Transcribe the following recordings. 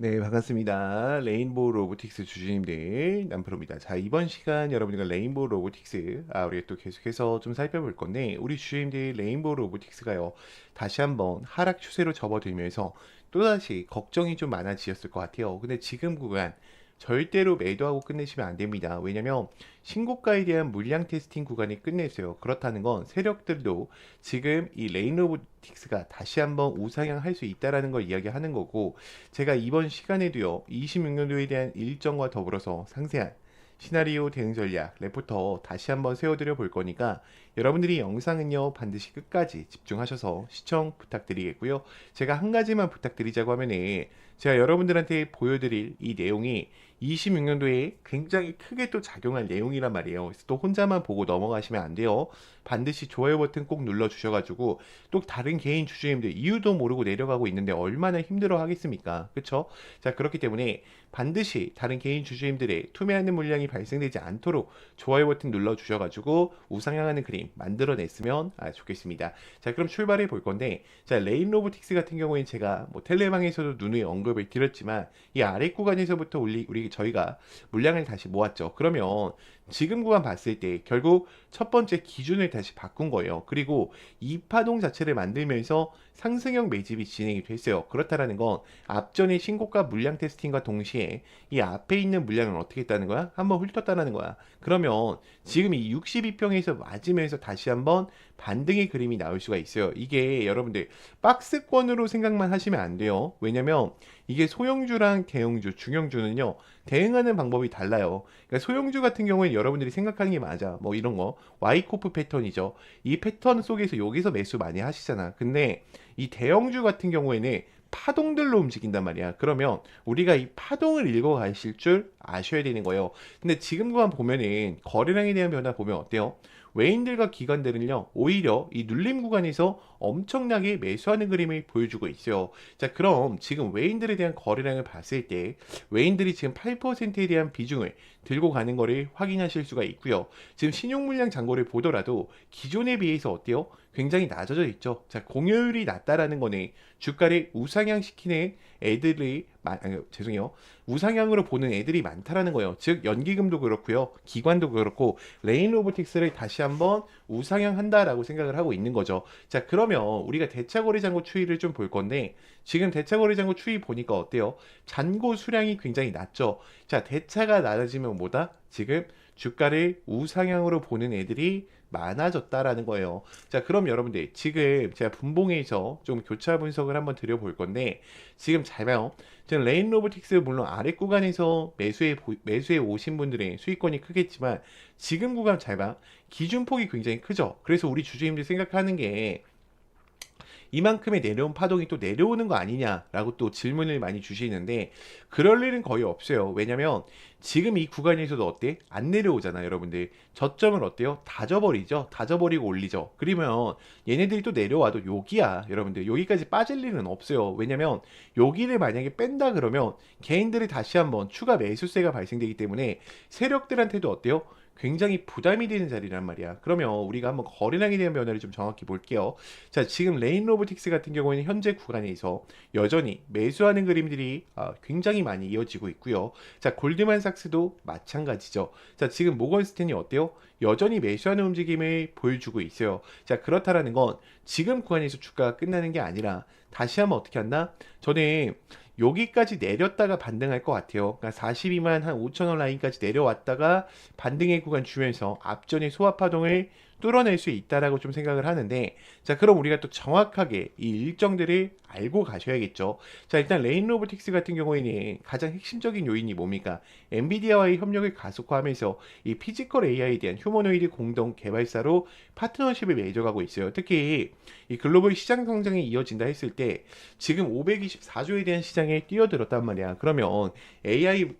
네, 반갑습니다. 레인보우 로보틱스 주주님들 남프로입니다. 자, 이번 시간 여러분들과 레인보우 로보틱스 아, 우리가 또 계속해서 좀 살펴볼 건데 우리 주주님들 레인보우 로보틱스가요. 다시 한번 하락 추세로 접어들면서 또다시 걱정이 좀 많아지셨을 것 같아요. 근데 지금 구간 절대로 매도하고 끝내시면 안 됩니다. 왜냐면 신고가에 대한 물량 테스팅 구간이 끝냈어요. 그렇다는 건 세력들도 지금 이 레인 로보틱스가 다시 한번 우상향 할 수 있다라는 걸 이야기하는 거고 제가 이번 시간에도요. 26년도에 대한 일정과 더불어서 상세한 시나리오 대응 전략 레포터 다시 한번 세워드려 볼 거니까 여러분들이 영상은요 반드시 끝까지 집중하셔서 시청 부탁드리겠고요. 제가 한 가지만 부탁드리자고 하면은 제가 여러분들한테 보여드릴 이 내용이 26년도에 굉장히 크게 또 작용할 내용이란 말이에요. 그래서 또 혼자만 보고 넘어가시면 안 돼요. 반드시 좋아요 버튼 꼭 눌러 주셔가지고 또 다른 개인 주주님들 이유도 모르고 내려가고 있는데 얼마나 힘들어 하겠습니까? 그쵸? 자 그렇기 때문에 반드시 다른 개인 주주님들의 투매하는 물량이 발생되지 않도록 좋아요 버튼 눌러 주셔가지고 우상향하는 그림 만들어냈으면 아, 좋겠습니다. 자 그럼 출발해 볼 건데 자 레인 로보틱스 같은 경우에는 제가 뭐 텔레방에서도 누누이 언급 을 드렸지만 이 아래 구간에서부터 우리 우리 저희가 물량을 다시 모았죠. 그러면 지금 구간 봤을 때 결국 첫 번째 기준을 다시 바꾼 거예요. 그리고 이 파동 자체를 만들면서 상승형 매집이 진행이 됐어요. 그렇다라는 건 앞전에 신고가 물량 테스팅과 동시에 이 앞에 있는 물량을 어떻게 했다는 거야? 한번 훑었다는 거야. 그러면 지금 이 62평에서 맞으면서 다시 한번 반등의 그림이 나올 수가 있어요. 이게 여러분들 박스권으로 생각만 하시면 안 돼요. 왜냐면 이게 소형주랑 대형주, 중형주는요. 대응하는 방법이 달라요. 그러니까 소형주 같은 경우에는 여러분들이 생각하는 게 맞아. 뭐 이런 거 와이코프 패턴이죠. 이 패턴 속에서 여기서 매수 많이 하시잖아. 근데 이 대형주 같은 경우에는 파동들로 움직인단 말이야. 그러면 우리가 이 파동을 읽어 가실 줄 아셔야 되는 거예요. 근데 지금 구간 보면은 거래량에 대한 변화 보면 어때요? 외인들과 기관들은요, 오히려 이 눌림 구간에서 엄청나게 매수하는 그림을 보여주고 있어요. 자, 그럼 지금 외인들에 대한 거래량을 봤을 때, 외인들이 지금 8%에 대한 비중을 들고 가는 거를 확인하실 수가 있고요. 지금 신용 물량 잔고를 보더라도 기존에 비해서 어때요? 굉장히 낮아져 있죠. 자, 공여율이 낮다라는 거는 주가를 우상향 시키는 애들이 마, 아니, 죄송해요. 우상향으로 보는 애들이 많다라는 거예요. 즉 연기금도 그렇고요. 기관도 그렇고 레인 로보틱스를 다시 한번 우상향 한다라고 생각을 하고 있는 거죠. 자, 그러면 우리가 대차거래 잔고 추이를 좀 볼 건데 지금 대차거래 잔고 추이 보니까 어때요? 잔고 수량이 굉장히 낮죠. 자, 대차가 낮아지면 뭐다? 지금 주가를 우상향으로 보는 애들이 많아졌다라는 거예요. 자, 그럼 여러분들 지금 제가 분봉에서 좀 교차 분석을 한번 드려볼 건데 지금 잘 봐요. 지금 레인 로보틱스 물론 아래 구간에서 매수에 매수에 오신 분들의 수익권이 크겠지만 지금 구간 잘 봐. 기준폭이 굉장히 크죠. 그래서 우리 주주님들 생각하는 게 이만큼의 내려온 파동이 또 내려오는 거 아니냐라고 또 질문을 많이 주시는데 그럴 일은 거의 없어요. 왜냐면 지금 이 구간에서도 어때? 안 내려오잖아, 여러분들. 저점을 어때요? 다져버리죠? 다져버리고 올리죠. 그러면 얘네들이 또 내려와도 여기야, 여러분들. 여기까지 빠질 일은 없어요. 왜냐면 여기를 만약에 뺀다 그러면 개인들이 다시 한번 추가 매수세가 발생되기 때문에 세력들한테도 어때요? 굉장히 부담이 되는 자리란 말이야. 그러면 우리가 한번 거래량에 대한 변화를 좀 정확히 볼게요. 자, 지금 레인 로보틱스 같은 경우에는 현재 구간에서 여전히 매수하는 그림들이 아, 굉장히 많이 이어지고 있고요. 자, 골드만삭스도 마찬가지죠. 자, 지금 모건스탠이 어때요? 여전히 매수하는 움직임을 보여주고 있어요. 자, 그렇다라는 건 지금 구간에서 주가가 끝나는 게 아니라 다시 한번 어떻게 한다? 저는 여기까지 내렸다가 반등할 것 같아요. 그러니까 42만 한 5천원 라인까지 내려왔다가 반등의 구간 주면서 앞전의 소화 파동을 뚫어낼 수 있다라고 좀 생각을 하는데 자 그럼 우리가 또 정확하게 이 일정들을 알고 가셔야겠죠. 자 일단 레인 로보틱스 같은 경우에는 가장 핵심적인 요인이 뭡니까? 엔비디아와의 협력을 가속화하면서 이 피지컬 AI에 대한 휴머노이드 공동 개발사로 파트너십을 맺어가고 있어요. 특히 이 글로벌 시장 성장이 이어진다 했을 때 지금 524조에 대한 시장에 뛰어들었단 말이야. 그러면 AI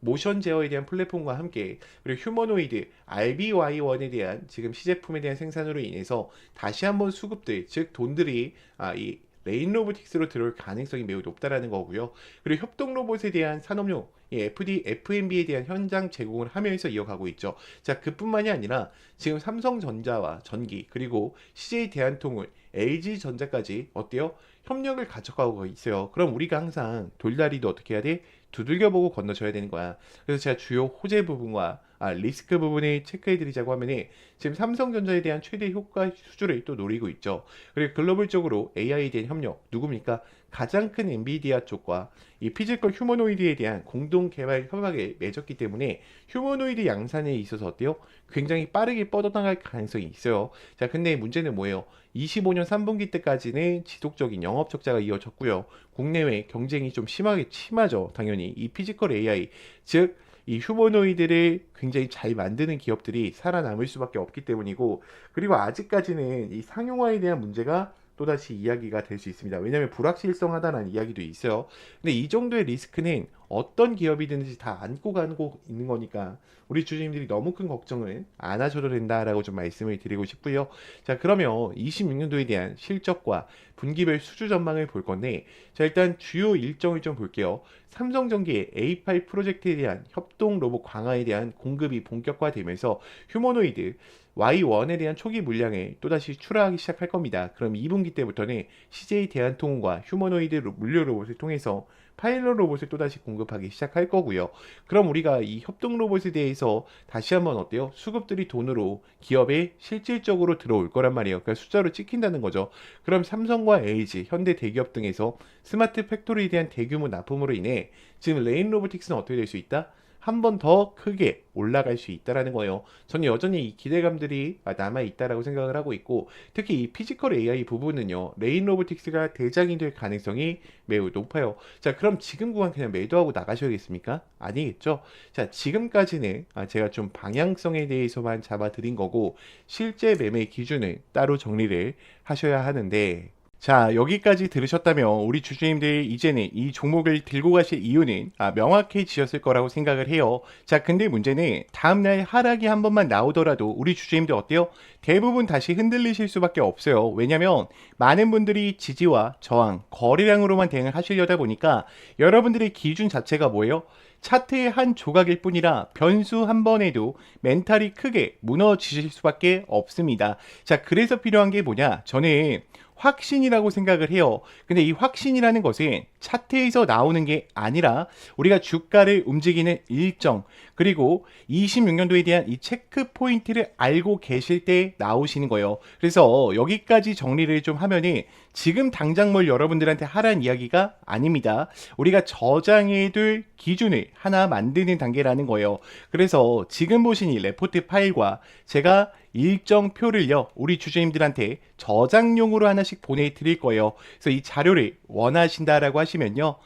모션 제어에 대한 플랫폼과 함께 그리고 휴머노이드 RBY1에 대한 지금 시제품에 대한 생산으로 인해서 다시 한번 수급들 즉 돈들이 아, 이 레인 로보틱스로 들어올 가능성이 매우 높다라는 거고요. 그리고 협동 로봇에 대한 산업용 이 FD, FMB에 대한 현장 제공을 하면서 이어가고 있죠. 자, 그뿐만이 아니라 지금 삼성전자와 전기 그리고 CJ 대한통운, LG 전자까지 어때요? 협력을 가져가고 있어요. 그럼 우리가 항상 돌다리도 어떻게 해야 돼? 두들겨 보고 건너줘야 되는 거야. 그래서 제가 주요 호재 부분과 아, 리스크 부분을 체크해 드리자고 하면은 지금 삼성전자에 대한 최대 효과 수주를 또 노리고 있죠. 그리고 글로벌적으로 AI에 대한 협력 누굽니까? 가장 큰 엔비디아 쪽과 이 피지컬 휴머노이드에 대한 공동 개발 협약에 맺었기 때문에 휴머노이드 양산에 있어서 어때요? 굉장히 빠르게 뻗어나갈 가능성이 있어요. 자, 근데 문제는 뭐예요? 25년 3분기 때까지는 지속적인 영업 적자가 이어졌고요. 국내외 경쟁이 좀 심하게 심하죠. 당연히 이 피지컬 AI 즉 이 휴머노이드를 굉장히 잘 만드는 기업들이 살아남을 수밖에 없기 때문이고 그리고 아직까지는 이 상용화에 대한 문제가 또다시 이야기가 될 수 있습니다. 왜냐하면 불확실성하다는 이야기도 있어요. 근데 이 정도의 리스크는 어떤 기업이든지 다 안고 가고 있는 거니까 우리 주주님들이 너무 큰 걱정을 안 하셔도 된다라고 좀 말씀을 드리고 싶고요. 자 그러면 26년도에 대한 실적과 분기별 수주 전망을 볼 건데 자 일단 주요 일정을 좀 볼게요. 삼성전기의 A8 프로젝트에 대한 협동 로봇 강화에 대한 공급이 본격화되면서 휴머노이드 Y1에 대한 초기 물량을 또다시 출하하기 시작할 겁니다. 그럼 2분기 때부터는 CJ 대한통운과 휴머노이드 물류 로봇을 통해서 파일럿 로봇을 또다시 공급하기 시작할 거고요. 그럼 우리가 이 협동 로봇에 대해서 다시 한번 어때요? 수급들이 돈으로 기업에 실질적으로 들어올 거란 말이에요. 그러니까 숫자로 찍힌다는 거죠. 그럼 삼성과 LG, 현대 대기업 등에서 스마트 팩토리에 대한 대규모 납품으로 인해 지금 레인 로보틱스는 어떻게 될 수 있다? 한 번 더 크게 올라갈 수 있다라는 거예요. 저는 여전히 이 기대감들이 남아 있다라고 생각을 하고 있고 특히 이 피지컬 AI 부분은요. 레인 로보틱스가 대장이 될 가능성이 매우 높아요. 자, 그럼 지금 구간 그냥 매도하고 나가셔야겠습니까? 아니겠죠. 자, 지금까지는 아, 제가 좀 방향성에 대해서만 잡아 드린 거고 실제 매매 기준을 따로 정리를 하셔야 하는데 자, 여기까지 들으셨다면 우리 주주님들 이제는 이 종목을 들고 가실 이유는 아, 명확해지셨을 거라고 생각을 해요. 자, 근데 문제는 다음날 하락이 한 번만 나오더라도 우리 주주님들 어때요? 대부분 다시 흔들리실 수밖에 없어요. 왜냐면 많은 분들이 지지와 저항, 거래량으로만 대응을 하시려다 보니까 여러분들의 기준 자체가 뭐예요? 차트의 한 조각일 뿐이라 변수 한 번에도 멘탈이 크게 무너지실 수밖에 없습니다. 자, 그래서 필요한 게 뭐냐? 저는 확신이라고 생각을 해요. 근데 이 확신이라는 것은 차트에서 나오는 게 아니라 우리가 주가를 움직이는 일정 그리고 26년도에 대한 이 체크 포인트를 알고 계실 때 나오시는 거예요. 그래서 여기까지 정리를 좀 하면은 지금 당장 뭘 여러분들한테 하란 이야기가 아닙니다. 우리가 저장해둘 기준을 하나 만드는 단계라는 거예요. 그래서 지금 보신 이 레포트 파일과 제가 일정 표를요 우리 주주님들한테 저장용으로 하나씩 보내드릴 거예요. 그래서 이 자료를 원하신다라고 하시 면요.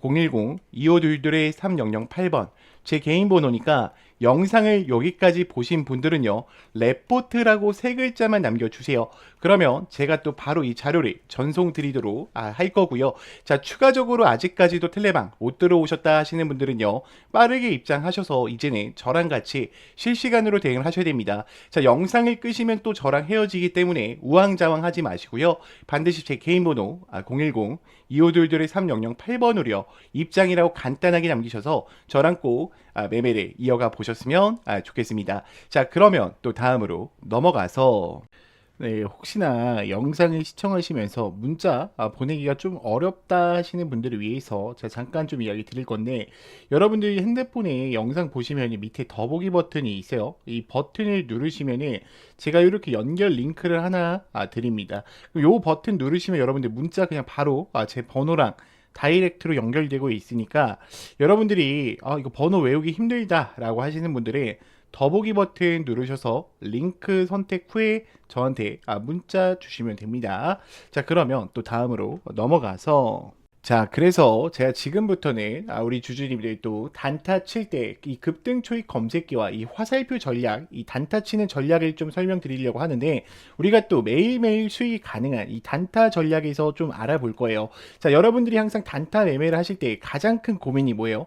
010-2522-3008번. 제 개인 번호니까 영상을 여기까지 보신 분들은요, 레포트라고 세 글자만 남겨주세요. 그러면 제가 또 바로 이 자료를 전송 드리도록 아, 할 거고요. 자, 추가적으로 아직까지도 텔레방 못 들어오셨다 하시는 분들은요, 빠르게 입장하셔서 이제는 저랑 같이 실시간으로 대응을 하셔야 됩니다. 자, 영상을 끄시면 또 저랑 헤어지기 때문에 우왕좌왕 하지 마시고요. 반드시 제 개인 번호 아, 010 2522-3008번으로요. 입장이라고 간단하게 남기셔서 저랑 꼭 아, 매매를 이어가 보셨으면 아, 좋겠습니다. 자, 그러면 또 다음으로 넘어가서 네, 혹시나 영상을 시청하시면서 문자 아, 보내기가 좀 어렵다 하시는 분들을 위해서 제가 잠깐 좀 이야기 드릴 건데 여러분들이 핸드폰에 영상 보시면 밑에 더보기 버튼이 있어요. 이 버튼을 누르시면 제가 이렇게 연결 링크를 하나 아, 드립니다. 이 버튼 누르시면 여러분들 문자 그냥 바로 아, 제 번호랑 다이렉트로 연결되고 있으니까 여러분들이 아, 이거 번호 외우기 힘들다 라고 하시는 분들은 더보기 버튼 누르셔서 링크 선택 후에 저한테 아, 문자 주시면 됩니다. 자, 그러면 또 다음으로 넘어가서 자, 그래서 제가 지금부터는 아, 우리 주주님들이 또 단타 칠 때 이 급등 초입 검색기와 이 화살표 전략, 이 단타 치는 전략을 좀 설명드리려고 하는데 우리가 또 매일매일 수익 가능한 이 단타 전략에서 좀 알아볼 거예요. 자, 여러분들이 항상 단타 매매를 하실 때 가장 큰 고민이 뭐예요?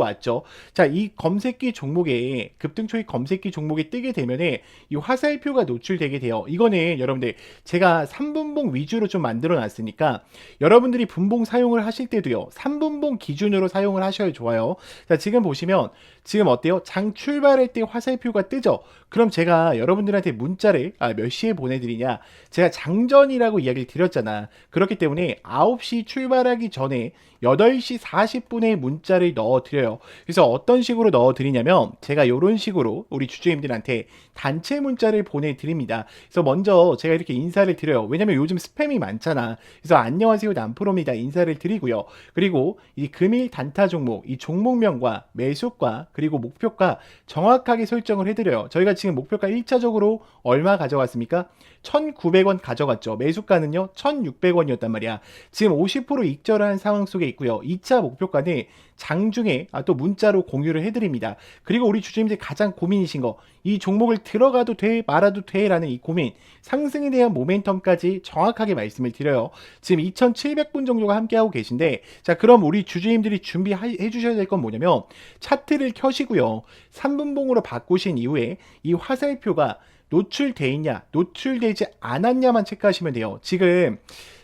왔죠. 자, 이 검색기 종목에 급등 초입 검색기 종목에 뜨게 되면은 이 화살표가 노출되게 돼요. 이거는 여러분들 제가 3분봉 위주로 좀 만들어 놨으니까 여러분들이 분봉 사용을 하실 때도요. 3분봉 기준으로 사용을 하셔야 좋아요. 자, 지금 보시면 지금 어때요? 장 출발할 때 화살표가 뜨죠? 그럼 제가 여러분들한테 문자를 아, 몇 시에 보내드리냐? 제가 장전이라고 이야기를 드렸잖아. 그렇기 때문에 9시 출발하기 전에 8시 40분에 문자를 넣어드려요. 그래서 어떤 식으로 넣어드리냐면 제가 이런 식으로 우리 주주님들한테 단체 문자를 보내드립니다. 그래서 먼저 제가 이렇게 인사를 드려요. 왜냐면 요즘 스팸이 많잖아. 그래서 안녕하세요 남프로입니다. 인사를 드리고요. 그리고 이 금일 단타 종목, 이 종목명과 매수가 그리고 목표가 정확하게 설정을 해드려요. 저희가 지금 목표가 1차적으로 얼마 가져갔습니까? 1,900원 가져갔죠. 매수가는요, 1,600원이었단 말이야. 지금 50% 익절한 상황 속에 있고요. 2차 목표가는 장중에 아, 또 문자로 공유를 해드립니다. 그리고 우리 주주님들 가장 고민이신 거, 이 종목을 들어가도 돼, 말아도 돼? 라는 이 고민, 상승에 대한 모멘텀까지 정확하게 말씀을 드려요. 지금 2,700분 정도가 함께하고 계신데, 자, 그럼 우리 주주님들이 준비해 주셔야 될 건 뭐냐면, 차트를 켜시고요. 3분봉으로 바꾸신 이후에 이 화살표가 노출돼 있냐, 노출되지 않았냐만 체크하시면 돼요. 지금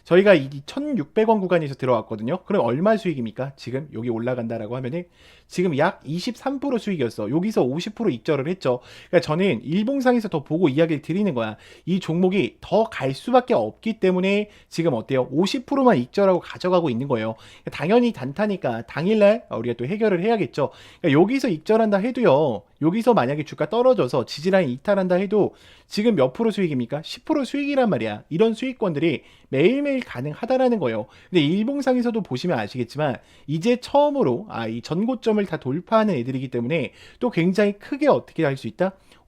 저희가 이 1,600원 구간에서 들어왔거든요. 그럼 얼마 수익입니까? 지금 여기 올라간다라고 하면은 지금 약 23% 수익이었어. 여기서 50% 익절을 했죠. 그러니까 저는 일봉상에서 더 보고 이야기를 드리는 거야. 이 종목이 더 갈 수밖에 없기 때문에 지금 어때요? 50%만 익절하고 가져가고 있는 거예요. 그러니까 당연히 단타니까 당일날 우리가 또 해결을 해야겠죠. 그러니까 여기서 익절한다 해도요. 여기서 만약에 주가 떨어져서 지지라인 이탈한다 해도 지금 몇 프로 수익입니까? 10% 수익이란 말이야. 이런 수익권들이 매일매일 가능하다라는 거예요. 근데 일봉상에서도 보시면 아시겠지만 이제 처음으로 아, 이 전고점을 다 돌파하는 애들이기 때문에 또 굉장히 크게 어떻게 할 수 있다?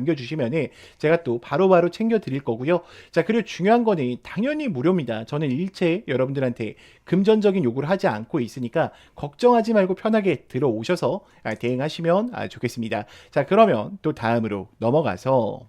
남겨주시면은 제가 또 바로바로 챙겨 드릴 거고요. 자, 그리고 중요한 거는 당연히 무료입니다. 저는 일체 여러분들한테 금전적인 요구를 하지 않고 있으니까 걱정하지 말고 편하게 들어오셔서 아, 대응하시면 아, 좋겠습니다. 자, 그러면 또 다음으로 넘어가서